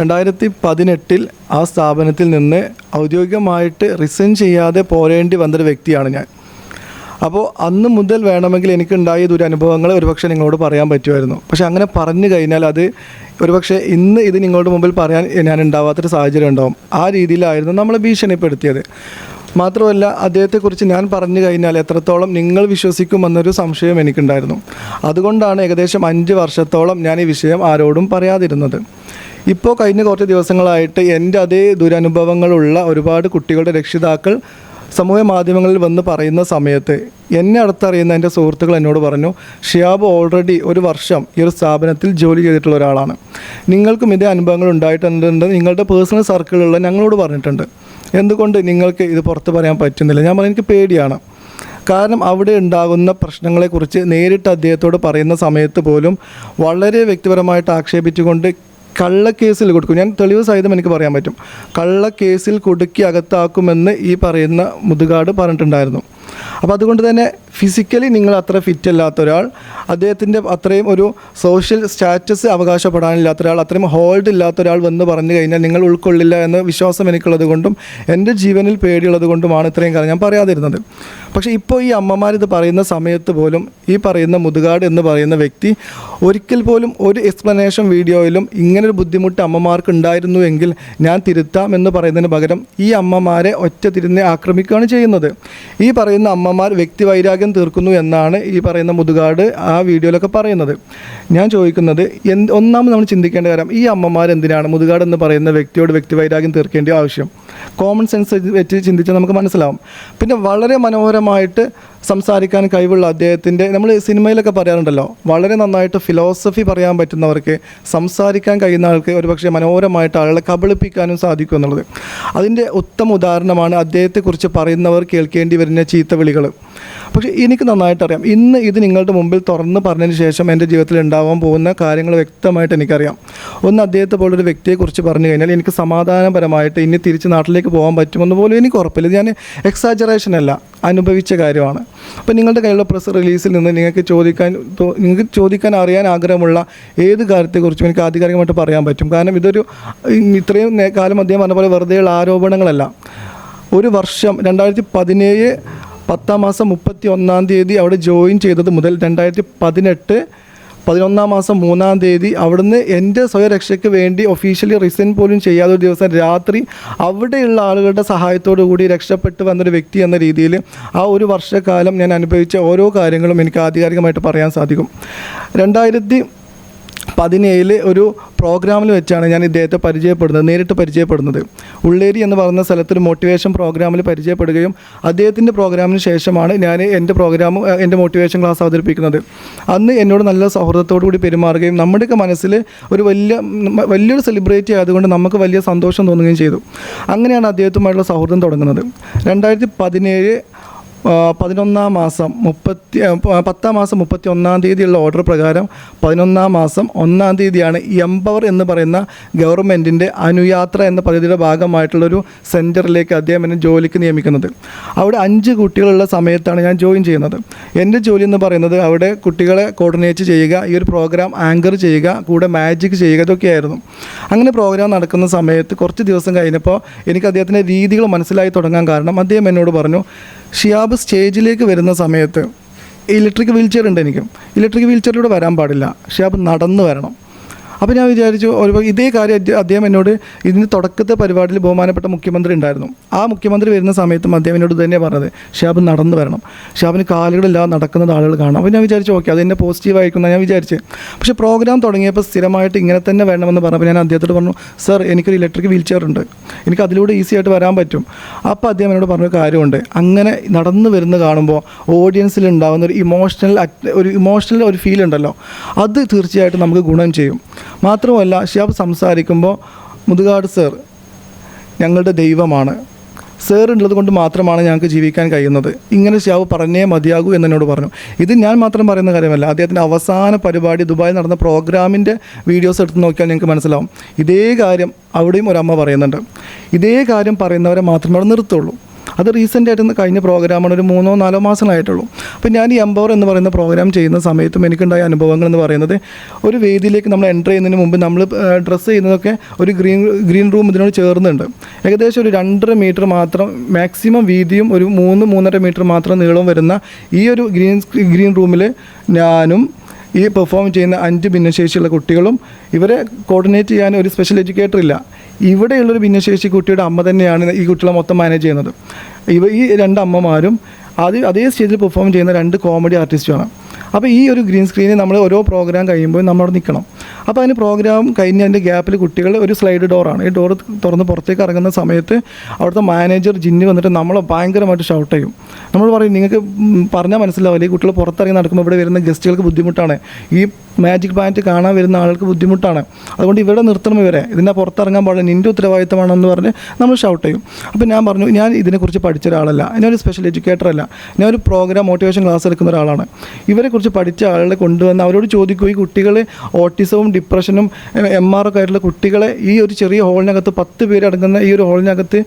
രണ്ടായിരത്തി പതിനെട്ടിൽ ആ സ്ഥാപനത്തിൽ നിന്ന് ഔദ്യോഗികമായിട്ട് റിസൈൻ ചെയ്യാതെ പോരേണ്ടി വന്നൊരു വ്യക്തിയാണ് ഞാൻ. അപ്പോൾ അന്ന് മുതൽ വേണമെങ്കിൽ എനിക്കുണ്ടായ ദുരനുഭവങ്ങൾ ഒരുപക്ഷെ നിങ്ങളോട് പറയാൻ പറ്റുമായിരുന്നു. പക്ഷെ അങ്ങനെ പറഞ്ഞു കഴിഞ്ഞാൽ അത് ഒരുപക്ഷെ ഇന്ന് ഇത് നിങ്ങളുടെ മുമ്പിൽ പറയാൻ ഞാൻ ഉണ്ടാവാത്തൊരു സാഹചര്യം ഉണ്ടാവും. ആ രീതിയിലായിരുന്നു നമ്മളെ ഭീഷണിപ്പെടുത്തിയത്. മാത്രമല്ല അദ്ദേഹത്തെക്കുറിച്ച് ഞാൻ പറഞ്ഞു കഴിഞ്ഞാൽ എത്രത്തോളം നിങ്ങൾ വിശ്വസിക്കുമെന്നൊരു സംശയം എനിക്കുണ്ടായിരുന്നു. അതുകൊണ്ടാണ് ഏകദേശം അഞ്ച് വർഷത്തോളം ഞാൻ ഈ വിഷയം ആരോടും പറയാതിരുന്നത്. ഇപ്പോൾ കഴിഞ്ഞ കുറച്ച് ദിവസങ്ങളായിട്ട് എന്റെ അതേ ദുരനുഭവങ്ങളുള്ള ഒരുപാട് കുട്ടികളുടെ രക്ഷിതാക്കൾ സമൂഹ മാധ്യമങ്ങളിൽ വന്ന് പറയുന്ന സമയത്ത് എന്നെ അടുത്തറിയുന്ന എന്റെ സുഹൃത്തുക്കൾ എന്നോട് പറഞ്ഞു ഷിയാബ് ഓൾറെഡി ഒരു വർഷം ഈ ഒരു സ്ഥാപനത്തിൽ ജോലി ചെയ്തിട്ടുള്ള ഒരാളാണ്. നിങ്ങൾക്കും ഇതേ അനുഭവങ്ങൾ ഉണ്ടായിട്ടുണ്ടെന്ന് നിങ്ങളുടെ പേഴ്സണൽ സർക്കിളുള്ള ഞങ്ങളോട് പറഞ്ഞിട്ടുണ്ട്. എന്തുകൊണ്ട് നിങ്ങൾക്ക് ഇത് പുറത്ത് പറയാൻ പറ്റുന്നില്ല? ഞാൻ പറഞ്ഞു എനിക്ക് പേടിയാണ്. കാരണം അവിടെ ഉണ്ടാകുന്ന പ്രശ്നങ്ങളെക്കുറിച്ച് നേരിട്ട് അദ്ദേഹത്തോട് പറയുന്ന സമയത്ത് പോലും വളരെ വ്യക്തിപരമായിട്ട് ആക്ഷേപിച്ചുകൊണ്ട് കള്ളക്കേസിൽ കൊടുക്കും. ഞാൻ തെളിവ് സഹിതം എനിക്ക് പറയാൻ പറ്റും. കള്ളക്കേസിൽ കുടുക്കി അകത്താക്കുമെന്ന് ഈ പറയുന്ന മുതുകാട് പറഞ്ഞിട്ടുണ്ടായിരുന്നു. അപ്പോൾ അതുകൊണ്ട് തന്നെ ഫിസിക്കലി നിങ്ങൾ അത്ര ഫിറ്റ് അല്ലാത്ത ഒരാൾ അദ്ദേഹത്തിന്റെ അത്രയും ഒരു സോഷ്യൽ സ്റ്റാറ്റസ് അവകാശപ്പെടാനില്ലാത്ത ഒരാൾ അത്രയും ഹോൾഡ് ഇല്ലാത്ത ഒരാൾ വന്ന് പറഞ്ഞു കഴിഞ്ഞാൽ നിങ്ങൾ ഉൾക്കൊള്ളില്ല എന്ന വിശ്വാസം എനിക്കുള്ളത് കൊണ്ടും എന്റെ ജീവനിൽ പേടിയുള്ളത് കൊണ്ടുമാണ് ഇത്രയും കാലം ഞാൻ പറയാതിരുന്നത്. പക്ഷേ ഇപ്പോൾ ഈ അമ്മമാർ ഇത് പറയുന്ന സമയത്ത് പോലും ഈ പറയുന്ന മുതുകാട് എന്ന് പറയുന്ന വ്യക്തി ഒരിക്കൽ പോലും ഒരു എക്സ്പ്ലനേഷൻ വീഡിയോയിലും ഇങ്ങനൊരു ബുദ്ധിമുട്ട് അമ്മമാർക്ക് ഉണ്ടായിരുന്നു എങ്കിൽ ഞാൻ തിരുത്താം എന്ന് പറയുന്നതിന് പകരം ഈ അമ്മമാരെ ഒറ്റ തിരിഞ്ഞ് ആക്രമിക്കുകയാണ് ചെയ്യുന്നത്. ഈ പറയുന്ന അമ്മമാർ വ്യക്തിവൈരാഗ്യം തീർക്കുന്നു എന്നാണ് ഈ പറയുന്ന മുതുകാട് ആ വീഡിയോയിലൊക്കെ പറയുന്നത്. ഞാൻ ചോദിക്കുന്നത് എന്ത് ഒന്നാമത് നമ്മൾ ചിന്തിക്കേണ്ട കാര്യം ഈ അമ്മമാർ എന്തിനാണ് മുതുകാട് എന്ന് പറയുന്ന വ്യക്തിയോട് വ്യക്തിവൈരാഗ്യം തീർക്കേണ്ട ആവശ്യം? കോമൺ സെൻസ് വെച്ച് ചിന്തിച്ചാൽ നമുക്ക് മനസ്സിലാവും. പിന്നെ വളരെ മനോഹരമായിട്ട് സംസാരിക്കാൻ കഴിവുള്ള അദ്ദേഹത്തിന്റെ നമ്മൾ സിനിമയിലൊക്കെ പറയാറുണ്ടല്ലോ വളരെ നന്നായിട്ട് ഫിലോസഫി പറയാൻ പറ്റുന്നവർക്ക് സംസാരിക്കാൻ കഴിയുന്ന ആൾക്ക് ഒരുപക്ഷെ മനോഹരമായിട്ട് ആളുകളെ കബളിപ്പിക്കാനും സാധിക്കും എന്നുള്ളത്. അതിന്റെ ഉത്തമ ഉദാഹരണമാണ് അദ്ദേഹത്തെക്കുറിച്ച് പറയുന്നവർ കേൾക്കേണ്ടി വരുന്ന ചീത്ത വിളികൾ. പക്ഷേ എനിക്ക് നന്നായിട്ടറിയാം ഇന്ന് ഇത് നിങ്ങളുടെ മുമ്പിൽ തുറന്ന് പറഞ്ഞതിന് ശേഷം എന്റെ ജീവിതത്തിൽ ഉണ്ടാവാൻ പോകുന്ന കാര്യങ്ങൾ വ്യക്തമായിട്ട് എനിക്കറിയാം. ഒന്ന് അദ്ദേഹത്തെ പോലൊരു വ്യക്തിയെക്കുറിച്ച് പറഞ്ഞു കഴിഞ്ഞാൽ എനിക്ക് സമാധാനപരമായിട്ട് ഇനി തിരിച്ച് നാട്ടിലേക്ക് പോകാൻ പറ്റുമെന്ന് പോലും എനിക്ക് ഉറപ്പില്ല. ഞാൻ എക്സാജറേഷൻ അല്ല അനുഭവിച്ച കാര്യമാണ്. അപ്പോൾ നിങ്ങളുടെ കയ്യിലുള്ള പ്രസ് റിലീസിൽ നിന്ന് നിങ്ങൾക്ക് ചോദിക്കാൻ നിങ്ങൾക്ക് ചോദിക്കാൻ അറിയാൻ ആഗ്രഹമുള്ള ഏത് കാര്യത്തെക്കുറിച്ചും എനിക്ക് ആധികാരികമായിട്ട് പറയാൻ പറ്റും. കാരണം ഇതൊരു ഇത്രയും കാലം അദ്ദേഹം പറഞ്ഞ പോലെ വെറുതെയുള്ള ആരോപണങ്ങളല്ല. ഒരു വർഷം രണ്ടായിരത്തി പതിനേഴ് പത്താം മാസം മുപ്പത്തി ഒന്നാം തീയതി അവിടെ ജോയിൻ ചെയ്തത് മുതൽ രണ്ടായിരത്തി പതിനെട്ട് പതിനൊന്നാം മാസം മൂന്നാം തീയതി അവിടുന്ന് എന്റെ സ്വയരക്ഷയ്ക്ക് വേണ്ടി ഒഫീഷ്യലി റിസൈൻ പോലും ചെയ്യാതെ ഒരു ദിവസം രാത്രി അവിടെയുള്ള ആളുകളുടെ സഹായത്തോടു കൂടി രക്ഷപ്പെട്ട് വന്നൊരു വ്യക്തി എന്ന രീതിയിൽ ആ ഒരു വർഷക്കാലം ഞാൻ അനുഭവിച്ച ഓരോ കാര്യങ്ങളും എനിക്ക് ആധികാരികമായിട്ട് പറയാൻ സാധിക്കും. രണ്ടായിരത്തി പതിനേഴിൽ ഒരു പ്രോഗ്രാമിൽ വെച്ചാണ് ഞാൻ ഇദ്ദേഹത്തെ പരിചയപ്പെടുന്നത് നേരിട്ട് പരിചയപ്പെടുന്നത്. ഉള്ളേരി എന്ന് പറയുന്ന സ്ഥലത്തൊരു മോട്ടിവേഷൻ പ്രോഗ്രാമിൽ പരിചയപ്പെടുകയും അദ്ദേഹത്തിന്റെ പ്രോഗ്രാമിന് ശേഷമാണ് ഞാൻ എന്റെ പ്രോഗ്രാം എന്റെ മോട്ടിവേഷൻ ക്ലാസ് അവതരിപ്പിക്കുന്നത്. അന്ന് എന്നോട് നല്ല സൗഹൃദത്തോടു കൂടി പെരുമാറുകയും നമ്മുടെയൊക്കെ മനസ്സിൽ ഒരു വലിയ വലിയൊരു സെലിബ്രിറ്റി ആയതുകൊണ്ട് നമുക്ക് വലിയ സന്തോഷം തോന്നുകയും ചെയ്തു. അങ്ങനെയാണ് അദ്ദേഹത്തുമായിട്ടുള്ള സൗഹൃദം തുടങ്ങുന്നത്. രണ്ടായിരത്തി പതിനേഴ് പതിനൊന്നാം മാസം മുപ്പത്തി പത്താം മാസം മുപ്പത്തി ഒന്നാം തീയതിയുള്ള ഓർഡർ പ്രകാരം പതിനൊന്നാം മാസം ഒന്നാം തീയതിയാണ് എംപവർ എന്ന് പറയുന്ന ഗവൺമെന്റിന്റെ അനുയാത്ര എന്ന പദ്ധതിയുടെ ഭാഗമായിട്ടുള്ളൊരു സെന്ററിലേക്ക് അദ്ദേഹം എന്നെ ജോലിക്ക് നിയമിക്കുന്നത്. അവിടെ അഞ്ച് കുട്ടികളുള്ള സമയത്താണ് ഞാൻ ജോയിൻ ചെയ്യുന്നത്. എന്റെ ജോലി എന്ന് പറയുന്നത് അവിടെ കുട്ടികളെ കോർഡിനേറ്റ് ചെയ്യുക ഈ ഒരു പ്രോഗ്രാം ആങ്കർ ചെയ്യുക കൂടെ മാജിക് ചെയ്യുക ഇതൊക്കെയായിരുന്നു. അങ്ങനെ പ്രോഗ്രാം നടക്കുന്ന സമയത്ത് കുറച്ച് ദിവസം കഴിഞ്ഞപ്പോൾ എനിക്ക് അദ്ദേഹത്തിന്റെ രീതികൾ മനസ്സിലായി തുടങ്ങാൻ കാരണം അദ്ദേഹം എന്നോട് പറഞ്ഞു ഷിയാബ് സ്റ്റേജിലേക്ക് വരുന്ന സമയത്ത് ഇലക്ട്രിക് വീൽ ചെയർ ഉണ്ട് എനിക്ക്. ഇലക്ട്രിക് വീൽ ചെയറിലൂടെ വരാൻ പാടില്ല. ഷിയാബ് നടന്നു വരണം. അപ്പോൾ ഞാൻ വിചാരിച്ചു ഒരു ഇതേ കാര്യം അദ്ദേ- അദ്ദേഹം എന്നോട് ഇതിന് തുടക്കത്തെ പരിപാടിയിൽ ബഹുമാനപ്പെട്ട മുഖ്യമന്ത്രി ഉണ്ടായിരുന്നു. ആ മുഖ്യമന്ത്രി വരുന്ന സമയത്തും അദ്ദേഹം എന്നോട് തന്നെ പറഞ്ഞത് ഷാബ് നടന്നു വരണം. ഷാബിന് കാലുകളില്ലാതെ നടക്കുന്നത് ആളുകൾ കാണാം അപ്പോൾ ഞാൻ വിചാരിച്ചു ഓക്കെ അത് എന്നെ പോസിറ്റീവ് ആയിരിക്കും ഞാൻ വിചാരിച്ചു. പക്ഷേ പ്രോഗ്രാം തുടങ്ങിയപ്പോൾ സ്ഥിരമായിട്ട് ഇങ്ങനെ തന്നെ വേണമെന്ന് പറഞ്ഞപ്പോൾ ഞാൻ അദ്ദേഹത്തോട് പറഞ്ഞു സർ എനിക്കൊരു ഇലക്ട്രിക് വീൽ ചെയർ ഉണ്ട്. എനിക്ക് അതിലൂടെ ഈസി ആയിട്ട് വരാൻ പറ്റും. അപ്പോൾ അദ്ദേഹം എന്നോട് പറഞ്ഞ കാര്യമുണ്ട്. അങ്ങനെ നടന്നു വരുന്ന കാണുമ്പോൾ ഓഡിയൻസിൽ ഉണ്ടാകുന്ന ഒരു ഇമോഷണൽ ഒരു ഇമോഷണൽ ഒരു ഫീൽ ഉണ്ടല്ലോ. അത് തീർച്ചയായിട്ടും നമുക്ക് ഗുണം ചെയ്യും. മാത്രമല്ല ഷിയാബ് സംസാരിക്കുമ്പോൾ മുതുകാട് സർ ഞങ്ങളുടെ ദൈവമാണ്. സർ ഉള്ളത് കൊണ്ട് മാത്രമാണ് ഞങ്ങൾക്ക് ജീവിക്കാൻ കഴിയുന്നത്. ഇങ്ങനെ ഷിയാബ് പറഞ്ഞേ മതിയാകൂ എന്നോട് പറഞ്ഞു. ഇത് ഞാൻ മാത്രം പറയുന്ന കാര്യമല്ല അദ്ദേഹത്തിന്റെ അവസാന പരിപാടി ദുബായിൽ നടന്ന പ്രോഗ്രാമിന്റെ വീഡിയോസ് എടുത്ത് നോക്കിയാൽ ഞങ്ങൾക്ക് മനസ്സിലാവും. ഇതേ കാര്യം അവിടെയും ഒരമ്മ പറയുന്നുണ്ട്. ഇതേ കാര്യം പറയുന്നവരെ മാത്രമേ നിർത്തുള്ളൂ. അത് റീസെന്റ് ആയിട്ട് കഴിഞ്ഞ പ്രോഗ്രാമാണ് ഒരു മൂന്നോ നാലോ മാസങ്ങളായിട്ടുള്ളൂ. അപ്പോൾ ഞാൻ ഈ എംപവർ എന്ന് പറയുന്ന പ്രോഗ്രാം ചെയ്യുന്ന സമയത്തും എനിക്കുണ്ടായ അനുഭവങ്ങൾ എന്ന് പറയുന്നത് ഒരു വേദിയിലേക്ക് നമ്മൾ എന്റർ ചെയ്യുന്നതിന് മുമ്പ് നമ്മൾ ഡ്രസ്സ് ചെയ്യുന്നതൊക്കെ ഒരു ഗ്രീൻ ഗ്രീൻ റൂം ഇതിനോട് ചേർന്നുണ്ട്. ഏകദേശം ഒരു രണ്ടര മീറ്റർ മാത്രം മാക്സിമം വീതിയും ഒരു മൂന്ന് മൂന്നര മീറ്റർ മാത്രം നീളവും വരുന്ന ഈ ഒരു ഗ്രീൻ ഗ്രീൻ റൂമിൽ ഞാനും ഈ പെർഫോം ചെയ്യുന്ന അഞ്ച് ഭിന്നശേഷിയുള്ള കുട്ടികളും ഇവരെ കോർഡിനേറ്റ് ചെയ്യാൻ ഒരു സ്പെഷ്യൽ എഡ്യൂക്കേറ്റർ ഇല്ല. ഇവിടെയുള്ളൊരു ഭിന്നശേഷി കുട്ടിയുടെ അമ്മ തന്നെയാണ് ഈ കുട്ടികളെ മൊത്തം മാനേജ് ചെയ്യുന്നത്. ഇവ ഈ രണ്ട് അമ്മമാരും അത് അതേ സ്റ്റേജിൽ പെർഫോം ചെയ്യുന്ന രണ്ട് കോമഡി ആർട്ടിസ്റ്റുമാണ് അപ്പോൾ ഈ ഒരു ഗ്രീൻ സ്ക്രീനിൽ നമ്മൾ ഓരോ പ്രോഗ്രാം കഴിയുമ്പോൾ നമ്മൾ നിൽക്കണം അപ്പോൾ അതിന് പ്രോഗ്രാം കഴിഞ്ഞ് അതിന്റെ ഗ്യാപ്പിൽ കുട്ടികൾ ഒരു സ്ലൈഡ് ഡോറാണ് ഈ ഡോർ തുറന്ന് പുറത്തേക്ക് ഇറങ്ങുന്ന സമയത്ത് അവിടുത്തെ മാനേജർ ജിന്ന് വന്നിട്ട് നമ്മളെ ഭയങ്കരമായിട്ട് ഷൗട്ട് ചെയ്യും. നമ്മൾ പറയും നിങ്ങൾക്ക് പറഞ്ഞാൽ മനസ്സിലാവില്ല. ഈ കുട്ടികൾ പുറത്തിറങ്ങി നടക്കുമ്പോൾ ഇവിടെ വരുന്ന ഗസ്റ്റുകൾക്ക് ബുദ്ധിമുട്ടാണ്. ഈ മാജിക് ബാൻഡ് കാണാൻ വരുന്ന ആൾക്ക് ബുദ്ധിമുട്ടാണ്. അതുകൊണ്ട് ഇവിടെ നിർത്തണം ഇവരെ. ഇതിനെ പുറത്തിറങ്ങാൻ പാടില്ല. നിന്റെ ഉത്തരവാദിത്തമാണെന്ന് പറഞ്ഞ് നമ്മൾ ഷൗട്ട് ചെയ്യും. അപ്പോൾ ഞാൻ പറഞ്ഞു ഞാൻ ഇതിനെക്കുറിച്ച് പഠിച്ച ഒരാളല്ല. ഞാനൊരു സ്പെഷ്യൽ എഡ്യൂക്കേറ്റർ അല്ല. ഞാൻ ഒരു പ്രോഗ്രാം മോട്ടിവേഷൻ ക്ലാസ് എടുക്കുന്ന ഒരാളാണ്. ഇവരെക്കുറിച്ച് പഠിച്ച ആളുകളെ കൊണ്ടുവന്ന് അവരോട് ചോദിക്കും ഈ കുട്ടികൾ ഓട്ടിസവും ഡിപ്രഷനും എം ആർ ഒക്കെ ആയിട്ടുള്ള കുട്ടികളെ ഈ ഒരു ചെറിയ ഹോളിനകത്ത് പത്ത് പേര് അടങ്ങുന്ന ഈ ഒരു ഹോളിനകത്ത്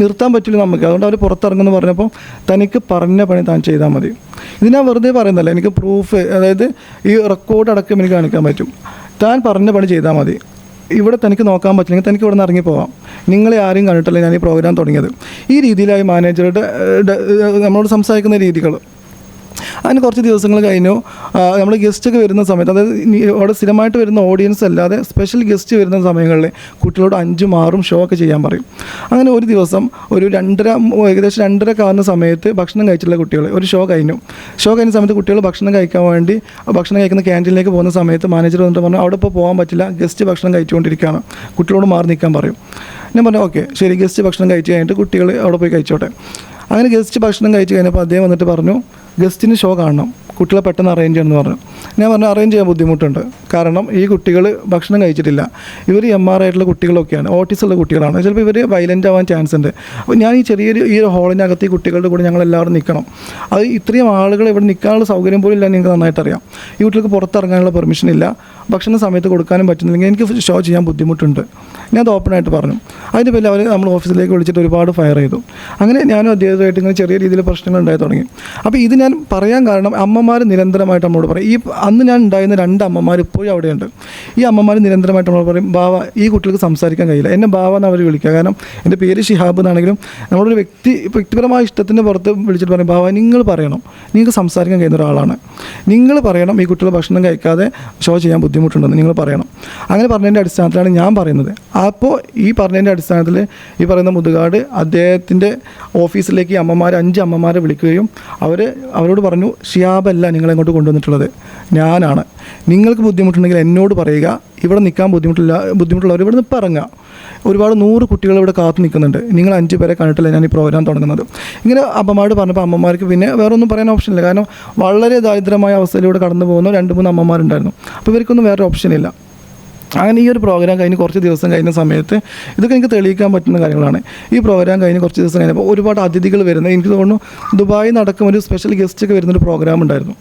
നിർത്താൻ പറ്റില്ല നമുക്ക്. അതുകൊണ്ട് അവർ പുറത്തിറങ്ങുമെന്ന് പറഞ്ഞപ്പോൾ തനിക്ക് പറഞ്ഞ പണി താൻ ചെയ്താൽ മതി. ഇത് ഞാൻ വെറുതെ പറയുന്നതല്ല എനിക്ക് പ്രൂഫ് അതായത് ഈ റെക്കോർഡ് അടക്കം എനിക്ക് കാണിക്കാൻ പറ്റും. താൻ പറഞ്ഞ പണി ചെയ്താൽ മതി. ഇവിടെ തനിക്ക് നോക്കാൻ പറ്റില്ലെങ്കിൽ തനിക്ക് ഇവിടെ നിന്ന് ഇറങ്ങി പോവാം നിങ്ങളെ ആരെയും കണ്ടിട്ടല്ല ഞാൻ ഈ പ്രോഗ്രാം തുടങ്ങിയത്. ഈ രീതിയിലായി മാനേജറുടെ നമ്മളോട് സംസാരിക്കുന്ന രീതികൾ അതിന് കുറച്ച് ദിവസങ്ങൾ കഴിഞ്ഞു. നമ്മൾ ഗസ്റ്റൊക്കെ വരുന്ന സമയത്ത് അതായത് അവിടെ സ്ഥിരമായിട്ട് വരുന്ന ഓഡിയൻസ് അല്ലാതെ സ്പെഷ്യൽ ഗസ്റ്റ് വരുന്ന സമയങ്ങളിൽ കുട്ടികളോട് അഞ്ചും ആറും ഷോ ഒക്കെ ചെയ്യാൻ പറയും. അങ്ങനെ ഒരു ദിവസം ഒരു രണ്ടര ഏകദേശം രണ്ടര ആവുന്ന സമയത്ത് ഭക്ഷണം കഴിച്ചിട്ടുള്ള കുട്ടികൾ ഒരു ഷോ കഴിഞ്ഞു. ഷോ കഴിഞ്ഞ സമയത്ത് കുട്ടികൾ ഭക്ഷണം കഴിക്കാൻ വേണ്ടി ഭക്ഷണം കഴിക്കുന്ന ക്യാന്റീനിലേക്ക് പോകുന്ന സമയത്ത് മാനേജർ വന്നിട്ട് പറഞ്ഞു അവിടെ ഇപ്പോൾ പോകാൻ പറ്റില്ല ഗസ്റ്റ് ഭക്ഷണം കഴിച്ചുകൊണ്ടിരിക്കുകയാണ്. കുട്ടികളോട് മാറി നിൽക്കാൻ പറയും. ഞാൻ പറഞ്ഞു ഓക്കെ ശരി ഗസ്റ്റ് ഭക്ഷണം കഴിച്ച് കഴിഞ്ഞിട്ട് കുട്ടികൾ അവിടെ പോയി കഴിച്ചോട്ടെ. അങ്ങനെ ഗസ്റ്റ് ഭക്ഷണം കഴിച്ച് കഴിഞ്ഞപ്പോൾ അദ്ദേഹം വന്നിട്ട് പറഞ്ഞു ഗസ്റ്റിന് ഷോ കാണണം. കുട്ടികളെ പെട്ടെന്ന് അറേഞ്ച് ചെയ്യണം എന്ന് പറഞ്ഞു. ഞാൻ പറഞ്ഞു അറേഞ്ച് ചെയ്യാൻ ബുദ്ധിമുട്ടുണ്ട്. കാരണം ഈ കുട്ടികൾ ഭക്ഷണം കഴിച്ചിട്ടില്ല. ഇവർ എം ആർ ആയിട്ടുള്ള കുട്ടികളൊക്കെയാണ്. ഓട്ടിസ് ഉള്ള കുട്ടികളാണ്. ചിലപ്പോൾ ഇവർ വയലന്റ് ആവാൻ ചാൻസ് ഉണ്ട്. അപ്പോൾ ഞാൻ ഈ ചെറിയൊരു ഈ ഒരു ഹോളിനകത്ത് ഈ കുട്ടികളുടെ കൂടെ ഞങ്ങൾ എല്ലാവരും നിൽക്കണം അത് ഇത്രയും ആളുകൾ ഇവിടെ നിൽക്കാനുള്ള സൗകര്യം പോലും ഇല്ല നിങ്ങൾക്ക് നന്നായിട്ട് അറിയാം ഈ കുട്ടികൾക്ക് പുറത്തിറങ്ങാനുള്ള പെർമിഷൻ ഇല്ല. ഭക്ഷണ സമയത്ത് കൊടുക്കാനും പറ്റുന്നില്ലെങ്കിൽ എനിക്ക് ഷോ ചെയ്യാൻ ബുദ്ധിമുട്ടുണ്ട്. ഞാൻ അത് ഓപ്പണായിട്ട് പറഞ്ഞു. അതിന്റെ പേരിൽ അവർ നമ്മൾ ഓഫീസിലേക്ക് വിളിച്ചിട്ട് ഒരുപാട് ഫയർ ചെയ്തു. അങ്ങനെ ഞാനും അദ്ദേഹമായിട്ട് ഇങ്ങനെ ചെറിയ രീതിയിൽ പ്രശ്നങ്ങൾ ഉണ്ടായി തുടങ്ങി. അപ്പോൾ ഇത് ഞാൻ പറയാൻ കാരണം അമ്മമാർ നിരന്തരമായിട്ട് നമ്മളോട് പറയും. ഈ അന്ന് ഞാൻ ഉണ്ടായിരുന്ന രണ്ട് അമ്മമാർ ഇപ്പോഴും അവിടെയുണ്ട്. ഈ അമ്മമാർ നിരന്തരമായിട്ട് നമ്മൾ പറയും ബാവ ഈ കുട്ടികൾക്ക് സംസാരിക്കാൻ കഴിയില്ല. എന്നെ ബാവ എന്ന് അവർ വിളിക്കുക. കാരണം എന്റെ പേര് ഷിഹാബ് എന്നാണെങ്കിലും നമ്മളൊരു വ്യക്തി വ്യക്തിപരമായ ഇഷ്ടത്തിന്റെ പുറത്ത് വിളിച്ചിട്ട് പറയും ബാവ നിങ്ങൾ പറയണം. നിങ്ങൾക്ക് സംസാരിക്കാൻ കഴിയുന്ന ഒരാളാണ്. നിങ്ങൾ പറയണം ഈ കുട്ടികൾ ഭക്ഷണം കഴിക്കാതെ ഷോ ചെയ്യാൻ ബുദ്ധിമുട്ടുണ്ടെന്ന് നിങ്ങൾ പറയണം. അങ്ങനെ പറഞ്ഞതിന്റെ അടിസ്ഥാനത്തിലാണ് ഞാൻ പറയുന്നത്. അപ്പോൾ ഈ പറഞ്ഞതിന്റെ അടിസ്ഥാനത്തിൽ ഈ പറയുന്ന മുതുകാട് അദ്ദേഹത്തിന്റെ ഓഫീസിലേക്ക് അമ്മമാർ അഞ്ച് അമ്മമാരെ വിളിക്കുകയും അവർ അവരോട് പറഞ്ഞു ഷിയാബല്ല നിങ്ങളെ ഇങ്ങോട്ട് കൊണ്ടുവന്നിട്ടുള്ളത്. ഞാനാണ്. നിങ്ങൾക്ക് ബുദ്ധിമുട്ടുണ്ടെങ്കിൽ എന്നോട് പറയുക. ഇവിടെ നിൽക്കാൻ ബുദ്ധിമുട്ടില്ല ബുദ്ധിമുട്ടുള്ളവർ ഇവിടെ നിന്ന് പറഞ്ഞ ഒരുപാട് നൂറ് കുട്ടികൾ ഇവിടെ കാത്തു നിൽക്കുന്നുണ്ട്. നിങ്ങൾ അഞ്ച് പേരെ കണ്ടിട്ടില്ല ഞാൻ ഈ പ്രോഗ്രാം തുടങ്ങുന്നത്. ഇങ്ങനെ അമ്മമാരോട് പറഞ്ഞപ്പോൾ അമ്മമാർക്ക് പിന്നെ വേറെ ഒന്നും പറയാൻ ഓപ്ഷൻ ഇല്ല. കാരണം വളരെ ദാരിദ്ര്യമായ അവസ്ഥയിലൂടെ കടന്നു പോകുന്ന രണ്ട് മൂന്ന് അമ്മമാരുണ്ടായിരുന്നു. അപ്പോൾ ഇവർക്കൊന്നും വേറെ ഓപ്ഷൻ ഇല്ല. അങ്ങനെ ഈ ഒരു പ്രോഗ്രാം കഴിഞ്ഞ് കുറച്ച് ദിവസം കഴിഞ്ഞ സമയത്ത് ഇതൊക്കെ എനിക്ക് തെളിയിക്കാൻ പറ്റുന്ന കാര്യങ്ങളാണ്. ഈ പ്രോഗ്രാം കഴിഞ്ഞ് കുറച്ച് ദിവസം കഴിഞ്ഞപ്പോൾ ഒരുപാട് അതിഥികൾ വരുന്നത്. എനിക്ക് തോന്നുന്നു ദുബായിൽ നടക്കും ഒരു സ്പെഷ്യൽ ഗസ്റ്റ് ഒക്കെ വരുന്നൊരു പ്രോഗ്രാം ഉണ്ടായിരുന്നു.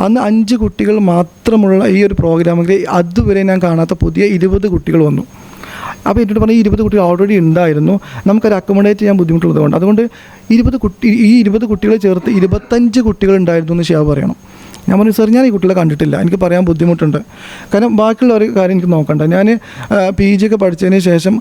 അന്ന് അഞ്ച് കുട്ടികൾ മാത്രമുള്ള ഈ ഒരു പ്രോഗ്രാമിൽ അതുവരെ ഞാൻ കാണാത്ത പുതിയ ഇരുപത് കുട്ടികൾ വന്നു. അപ്പോൾ എന്നോട് പറഞ്ഞാൽ ഈ ഇരുപത് കുട്ടികൾ ഓൾറെഡി ഉണ്ടായിരുന്നു. നമുക്കത് അക്കോമഡേറ്റ് ചെയ്യാൻ ബുദ്ധിമുട്ടുള്ളതുകൊണ്ട്. അതുകൊണ്ട് ഇരുപത് കുട്ടി ഈ ഇരുപത് കുട്ടികളെ ചേർത്ത് ഇരുപത്തഞ്ച് കുട്ടികൾ ഉണ്ടായിരുന്നു എന്ന് ഷിയാബ് പറയണം. ഞാൻ പറഞ്ഞു സാർ ഞാൻ ഈ കുട്ടികളെ കണ്ടിട്ടില്ല. എനിക്ക് പറയാൻ ബുദ്ധിമുട്ടുണ്ട്. കാരണം ബാക്കിയുള്ള ഒരു കാര്യം എനിക്ക് നോക്കണ്ട. ഞാൻ പി ജി ഒക്കെ പഠിച്ചതിന് ശേഷം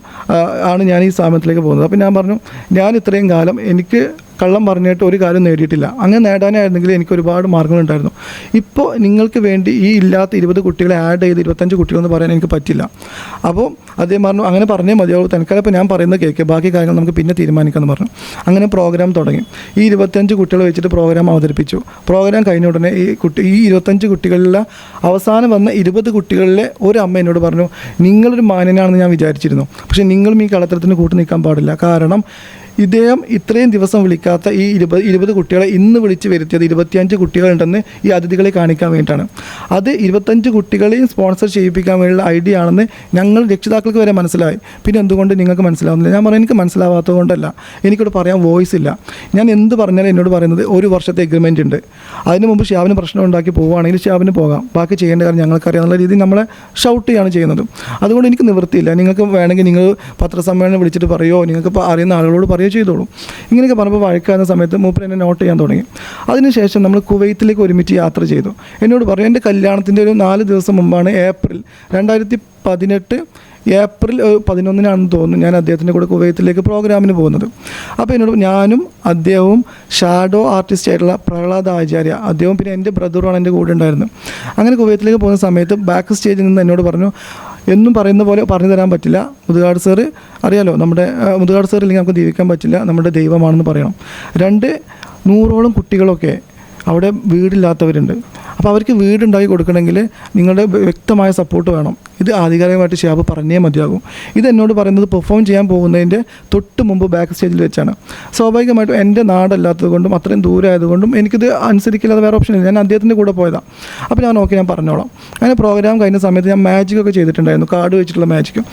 ആണ് ഞാൻ ഈ സ്ഥാപനത്തിലേക്ക് പോകുന്നത്. അപ്പോൾ ഞാൻ പറഞ്ഞു ഞാൻ ഇത്രയും കാലം എനിക്ക് കള്ളം പറഞ്ഞിട്ട് ഒരു കാര്യം നേടിയിട്ടില്ല. അങ്ങനെ നേടാനായിരുന്നെങ്കിൽ എനിക്ക് ഒരുപാട് മാർഗങ്ങളുണ്ടായിരുന്നു. ഇപ്പോൾ നിങ്ങൾക്ക് വേണ്ടി ഈ ഇല്ലാത്ത ഇരുപത് കുട്ടികളെ ആഡ് ചെയ്ത് ഇരുപത്തഞ്ച് കുട്ടികളെന്ന് പറയാൻ എനിക്ക് പറ്റില്ല. അപ്പോൾ അദ്ദേഹം പറഞ്ഞു അങ്ങനെ പറഞ്ഞേ മതിയാവും തനിക്കാലം ഇപ്പോൾ ഞാൻ പറയുന്നത് കേൾക്കുക ബാക്കി കാര്യങ്ങൾ നമുക്ക് പിന്നെ തീരുമാനിക്കാമെന്ന് പറഞ്ഞു. അങ്ങനെ പ്രോഗ്രാം തുടങ്ങി. ഈ ഇരുപത്തഞ്ച് കുട്ടികളെ വെച്ചിട്ട് പ്രോഗ്രാം അവതരിപ്പിച്ചു. പ്രോഗ്രാം കഴിഞ്ഞ ഉടനെ ഈ കുട്ടി ഈ ഇരുപത്തഞ്ച് കുട്ടികളിലെ അവസാനം വന്ന ഇരുപത് കുട്ടികളിലെ ഒരു അമ്മ എന്നോട് പറഞ്ഞു നിങ്ങളൊരു മാന്യനാണെന്ന് ഞാൻ വിചാരിച്ചിരുന്നു. പക്ഷേ നിങ്ങളും ഈ കളത്തരത്തിന് കൂട്ടു നിൽക്കാൻ പാടില്ല. കാരണം ഇദ്ദേഹം ഇത്രയും ദിവസം വിളിക്കാത്ത ഈ ഇരുപത് ഇരുപത് കുട്ടികളെ ഇന്ന് വിളിച്ച് വരുത്തിയത് ഇരുപത്തിയഞ്ച് കുട്ടികളുണ്ടെന്ന് ഈ അതിഥികളെ കാണിക്കാൻ വേണ്ടിയിട്ടാണ്. അത് ഇരുപത്തഞ്ച് കുട്ടികളെയും സ്പോൺസർ ചെയ്യിപ്പിക്കാൻ വേണ്ടിയുള്ള ഐഡിയ ആണെന്ന് ഞങ്ങൾ രക്ഷിതാക്കൾക്ക് വരെ മനസ്സിലായി. പിന്നെ എന്തുകൊണ്ട് നിങ്ങൾക്ക് മനസ്സിലാവുന്നില്ല? ഞാൻ പറഞ്ഞു എനിക്ക് മനസ്സിലാവാത്തത് കൊണ്ടല്ല. എനിക്കിവിടെ പറയാൻ വോയിസ് ഇല്ല. ഞാൻ എന്ത് പറഞ്ഞാലും എന്നോട് പറയുന്നത് ഒരു വർഷത്തെ എഗ്രിമെന്റ് ഉണ്ട്. അതിന് മുമ്പ് ഷ്യാവിന് പ്രശ്നം ഉണ്ടാക്കി പോവുകയാണെങ്കിൽ ഷ്യാവിന് പോകാം. ബാക്കി ചെയ്യേണ്ട കാര്യം ഞങ്ങൾക്കറിയാവുന്ന രീതിയിൽ നമ്മളെ ഷൗട്ട് ചെയ്യാണ് ചെയ്യുന്നത്. അതുകൊണ്ട് എനിക്ക് നിവൃത്തിയില്ല. നിങ്ങൾക്ക് വേണമെങ്കിൽ നിങ്ങൾ പത്രസമ്മേളനം വിളിച്ചിട്ട് പറയുമോ നിങ്ങൾക്ക് അറിയുന്ന ആളുകളോട് പറയുകയോ ചെയ്തോളും. ഇങ്ങനെയൊക്കെ പറഞ്ഞപ്പോൾ വഴക്കാകുന്ന സമയത്ത് മൂപ്പർ എന്നെ നോട്ട് ചെയ്യാൻ തുടങ്ങി. അതിനുശേഷം നമ്മൾ കുവൈത്തിലേക്ക് ഒരുമിച്ച് യാത്ര ചെയ്തു. എന്നോട് പറഞ്ഞു എന്റെ കല്യാണത്തിന്റെ ഒരു നാല് ദിവസം മുമ്പാണ് ഏപ്രിൽ രണ്ടായിരത്തി പതിനെട്ട് ഏപ്രിൽ പതിനൊന്നിനാണെന്ന് തോന്നുന്നു ഞാൻ അദ്ദേഹത്തിന്റെ കൂടെ കുവൈത്തിലേക്ക് പ്രോഗ്രാമിന് പോകുന്നത്. അപ്പോൾ എന്നോട് ഞാനും അദ്ദേഹവും ഷാഡോ ആർട്ടിസ്റ്റ് ആയിട്ടുള്ള പ്രഹ്ലാദ് ആചാര്യ അദ്ദേഹവും പിന്നെ എന്റെ ബ്രദറുമാണ് എന്റെ കൂടെ ഉണ്ടായിരുന്നത്. അങ്ങനെ കുവൈത്തിലേക്ക് പോകുന്ന സമയത്ത് ബാക്ക് സ്റ്റേജിൽ നിന്ന് എന്നോട് പറഞ്ഞു എന്നും പറയുന്ന പോലെ പറഞ്ഞു തരാൻ പറ്റില്ല. മുതുകാട് സാറ് അറിയാലോ നമ്മുടെ മുതുകാട് സാർ ഇല്ലെങ്കിൽ നമുക്ക് ജീവിക്കാൻ പറ്റില്ല. നമ്മുടെ ദൈവമാണെന്ന് പറയണം. രണ്ട് നൂറോളം കുട്ടികളൊക്കെ അവിടെ വീടില്ലാത്തവരുണ്ട്. അപ്പോൾ അവർക്ക് വീടുണ്ടാക്കി കൊടുക്കണമെങ്കിൽ നിങ്ങളുടെ വ്യക്തമായ സപ്പോർട്ട് വേണം. ഇത് ആധികാരികമായിട്ട് ഷിയാബ് പറഞ്ഞേ മതിയാകും. ഇത് എന്നോട് പറയുന്നത് പെർഫോം ചെയ്യാൻ പോകുന്നതിന്റെ തൊട്ട് മുമ്പ് ബാക്ക് സ്റ്റേജിൽ വെച്ചാണ്. സ്വാഭാവികമായിട്ടും എന്റെ നാടല്ലാത്തത് കൊണ്ടും അത്രയും ദൂരം ആയതുകൊണ്ടും എനിക്കിത് അനുസരിക്കില്ലാതെ വേറെ ഓപ്ഷൻ ഇല്ല. ഞാൻ അദ്ദേഹത്തിന്റെ കൂടെ പോയതാണ് അപ്പോൾ ഞാൻ ഓക്കെ ഞാൻ പറഞ്ഞോളാം. അങ്ങനെ പ്രോഗ്രാം കഴിഞ്ഞ സമയത്ത് ഞാൻ മാജിക്കൊക്കെ ചെയ്തിട്ടുണ്ടായിരുന്നു. കാർഡ് വെച്ചിട്ടുള്ള മാജിക്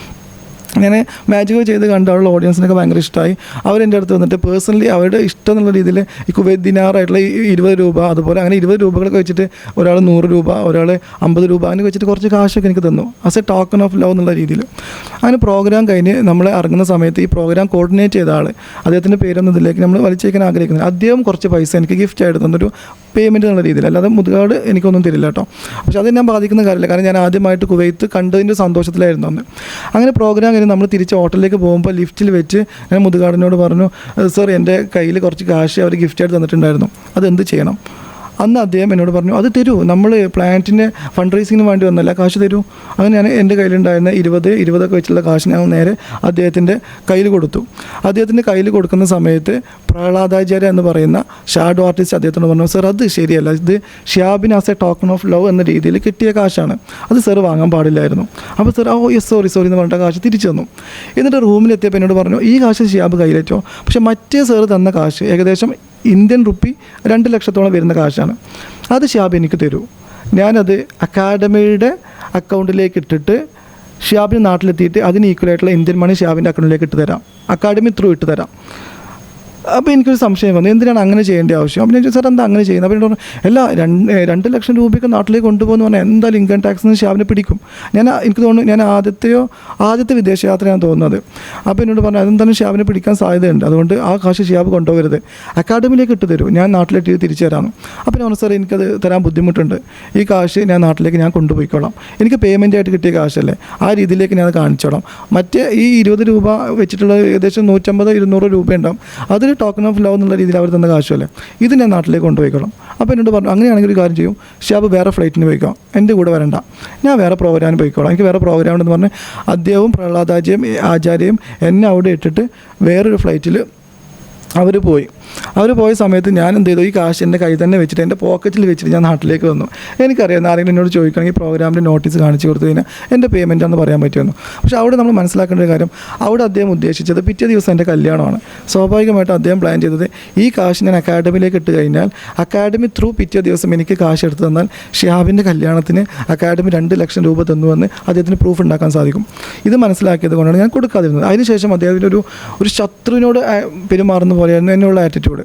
അങ്ങനെ മാജിക് ചെയ്ത് കണ്ട് അവരുടെ ഓഡിയൻസിനൊക്കെ ഭയങ്കര ഇഷ്ടമായി അവരെന്റെ അടുത്ത് വന്നിട്ട് പേഴ്സണലി അവരുടെ ഇഷ്ടം എന്നുള്ള രീതിയിൽ ഈ ദിനാറായിട്ടുള്ള ഈ ഇരുപത് രൂപ അതുപോലെ അങ്ങനെ ഇരുപത് രൂപകളൊക്കെ വെച്ചിട്ട് ഒരാൾ നൂറ് രൂപ ഒരാൾ അമ്പത് രൂപ അങ്ങനെ വെച്ചിട്ട് കുറച്ച് കാശൊക്കെ എനിക്ക് തന്നു. As a token of love എന്നുള്ള രീതിയിൽ. അങ്ങനെ പ്രോഗ്രാം കഴിഞ്ഞ് നമ്മൾ ഇറങ്ങുന്ന സമയത്ത് ഈ പ്രോഗ്രാം കോർഡിനേറ്റ് ചെയ്ത ആൾ അദ്ദേഹത്തിന്റെ പേരൊന്നും ഇതിലേക്ക് നമ്മൾ വലിച്ചേക്കാൻ ആഗ്രഹിക്കുന്നില്ല അദ്ദേഹം കുറച്ച് പൈസ എനിക്ക് ഗിഫ്റ്റ് ആയിട്ട് തന്നൊരു പേയ്മെന്റ് എന്നുള്ള രീതിയിൽ. അല്ലാതെ മുതുകാട് എനിക്കൊന്നും തരില്ല കേട്ടോ. പക്ഷെ അത് ഞാൻ ബാധിക്കുന്ന കാര്യമില്ല. കാരണം ഞാൻ ആദ്യമായിട്ട് കുവൈത്ത് കണ്ടതിന്റെ സന്തോഷത്തിലായിരുന്നു അന്ന്. അങ്ങനെ പ്രോഗ്രാം കഴിഞ്ഞ് നമ്മൾ തിരിച്ച് ഹോട്ടലിലേക്ക് പോകുമ്പോൾ ലിഫ്റ്റിൽ വെച്ച് ഞാൻ മുതുകാടിനോട് പറഞ്ഞു സർ എന്റെ കയ്യിൽ കുറച്ച് കാശ് അവർ ഗിഫ്റ്റ് ഗിഫ്റ്റായിട്ട് തന്നിട്ടുണ്ടായിരുന്നു. അതെന്ത് ചെയ്യണം? അന്ന് അദ്ദേഹം എന്നോട് പറഞ്ഞു അത് തരൂ നമ്മൾ പ്ലാന്റിന്റെ ഫണ്ട് റൈസിങ്ങിന് വേണ്ടി വന്നല്ല കാശ് തരൂ. അങ്ങനെ ഞാൻ എന്റെ കയ്യിലുണ്ടായിരുന്ന ഇരുപത് ഇരുപതൊക്കെ വെച്ചുള്ള കാശ് ഞാൻ നേരെ അദ്ദേഹത്തിന്റെ കയ്യിൽ കൊടുത്തു. അദ്ദേഹത്തിന്റെ കയ്യിൽ കൊടുക്കുന്ന സമയത്ത് പ്രഹ്ലാദാചാര്യ എന്ന് പറയുന്ന ഷാഡോ ആർട്ടിസ്റ്റ് അദ്ദേഹത്തോട് പറഞ്ഞു സർ അത് ശരിയല്ല. ഇത് ഷിയാബിനാസ് എ ടോക്കൺ ഓഫ് ലവ് എന്ന രീതിയിൽ കിട്ടിയ കാശാണ്. അത് സർ വാങ്ങാൻ പാടില്ലായിരുന്നു. അപ്പോൾ sir oh yes sorry sorry എന്ന് പറഞ്ഞിട്ട് കാശ് തിരിച്ചു തന്നു. എന്നിട്ട് റൂമിലെത്തിയപ്പോൾ എന്നോട് പറഞ്ഞു ഈ കാശ് ഷിയാബ് കയ്യിലേറ്റോ. പക്ഷേ മറ്റേ സർ തന്ന കാശ് ഏകദേശം ഇന്ത്യൻ റുപ്പി രണ്ട് ലക്ഷത്തോളം വരുന്ന കാശാണ്. അത് ഷിയാബ് എനിക്ക് തരൂ. ഞാനത് അക്കാഡമിയുടെ അക്കൗണ്ടിലേക്ക് ഇട്ടിട്ട് ഷിയാബിന് നാട്ടിലെത്തിയിട്ട് അതിന് ഈക്വലായിട്ടുള്ള ഇന്ത്യൻ മണി ഷിയാബിന്റെ അക്കൗണ്ടിലേക്ക് ഇട്ട് തരാം. അക്കാഡമി ത്രൂ ഇട്ട് തരാം. അപ്പോൾ എനിക്കൊരു സംശയം വന്നു. എന്തിനാണ് അങ്ങനെ ചെയ്യേണ്ട ആവശ്യം? അപ്പോൾ ഞാൻ ചോദിച്ചാൽ എന്താ അങ്ങനെ ചെയ്യുന്നത്? അപ്പോൾ എന്നോട് എല്ലാ രണ്ട് രണ്ട് ലക്ഷം രൂപയൊക്കെ നാട്ടിലേക്ക് കൊണ്ടുപോകുന്ന പറഞ്ഞാൽ എന്തായാലും ഇൻകം ടാക്സിന് ഷാബിനെ പിടിക്കും? ഞാൻ എനിക്ക് തോന്നുന്നു ഞാൻ ആദ്യത്തെയോ ആദ്യത്തെ വിദേശയാത്രയാണ് തോന്നുന്നത്. അപ്പോൾ എന്നോട് പറഞ്ഞു അതെന്തായാലും ഷാബിനെ പിടിക്കാൻ സാധ്യതയുണ്ട്. അതുകൊണ്ട് ആ കാശ് ഷിയാബ് കൊണ്ടുപോകരുത് അക്കാഡമിയിലേക്ക് ഇട്ട് തരൂ. ഞാൻ നാട്ടിലെത്തി തിരിച്ചു തരാമെന്ന് അപ്പോൾ ഞാൻ പറഞ്ഞു സാർ എനിക്കത് തരാൻ ബുദ്ധിമുട്ടുണ്ട്. ഈ കാശ് ഞാൻ നാട്ടിലേക്ക് ഞാൻ കൊണ്ടുപോയിക്കോളാം. എനിക്ക് പേയ്മെന്റ് ആയിട്ട് കിട്ടിയ കാശല്ലേ ആ രീതിയിലേക്ക് ഞാൻ കാണിച്ചോളാം. മറ്റേ ഈ ഇരുപത് രൂപ വെച്ചിട്ടുള്ള ഏകദേശം നൂറ്റമ്പത് ഇരുന്നൂറ് രൂപ അതൊരു ടോക്കൺ ഓഫ് ലവ് എന്നുള്ള രീതിയിൽ അവർ തന്നെ കാശുമല്ലേ? ഇത് ഞാൻ നാട്ടിലേക്ക് കൊണ്ടുപോയിക്കോളാം. അപ്പോൾ എന്നോട് പറഞ്ഞു അങ്ങനെയാണെങ്കിൽ ഒരു കാര്യം ചെയ്യും. ഷാബ് വേറെ ഫ്ലൈറ്റിന് പോയിക്കോ. എന്റെ കൂടെ വരണ്ട. ഞാൻ വേറെ പ്രോഗ്രാമിന് പോയിക്കോളാം. എനിക്ക് വേറെ പ്രോഗ്രാം ഉണ്ടെന്ന് പറഞ്ഞ് അദ്ദേഹവും പ്രഹ്ലാദാചയും ആചാര്യയും എന്നെ അവിടെ ഇട്ടിട്ട് വേറൊരു ഫ്ലൈറ്റിൽ അവർ പോയി. അവർ പോയ സമയത്ത് ഞാൻ എന്ത് ചെയ്തു? ഈ കാശ് എന്റെ കയ്യിൽ തന്നെ വെച്ചിട്ട് എന്റെ പോക്കറ്റിൽ വെച്ചിട്ട് ഞാൻ നാട്ടിലേക്ക് വന്നു. എനിക്കറിയാം ആരെങ്കിലും എന്നോട് ചോദിക്കുകയാണെങ്കിൽ പ്രോഗ്രാമിന്റെ നോട്ടീസ് കാണിച്ചു കൊടുത്തു കഴിഞ്ഞാൽ എന്റെ പേയ്മെന്റ് ആണെന്ന് പറയാൻ പറ്റുമെന്ന്. പക്ഷേ അവിടെ നമ്മൾ മനസ്സിലാക്കേണ്ട ഒരു കാര്യം അവിടെ അദ്ദേഹം ഉദ്ദേശിച്ചത് പിറ്റേ ദിവസം എന്റെ കല്യാണമാണ്. സ്വാഭാവികമായിട്ട് അദ്ദേഹം പ്ലാൻ ചെയ്തത് ഈ കാശ് ഞാൻ അക്കാഡമിയിലേക്ക് ഇട്ട് കഴിഞ്ഞാൽ അക്കാഡമി ത്രൂ പിറ്റേ ദിവസം എനിക്ക് കാശ് എടുത്തു തന്നാൽ ഷിഹാബിന്റെ കല്യാണത്തിന് അക്കാഡമി രണ്ട് ലക്ഷം രൂപ തന്നുവെന്ന് അദ്ദേഹത്തിന് പ്രൂഫ് ഉണ്ടാക്കാൻ സാധിക്കും. ഇത് മനസ്സിലാക്കിയത് കൊണ്ടാണ് ഞാൻ കൊടുക്കാതിരുന്നത്. അതിനുശേഷം അദ്ദേഹത്തിന്റെ ഒരു ഒരു ശത്രുവിനോട് പെരുമാറുന്ന പോലെയായിരുന്നു. എന്നുള്ള ആറ്റിറ്റ്യൂഡ് ചൂട്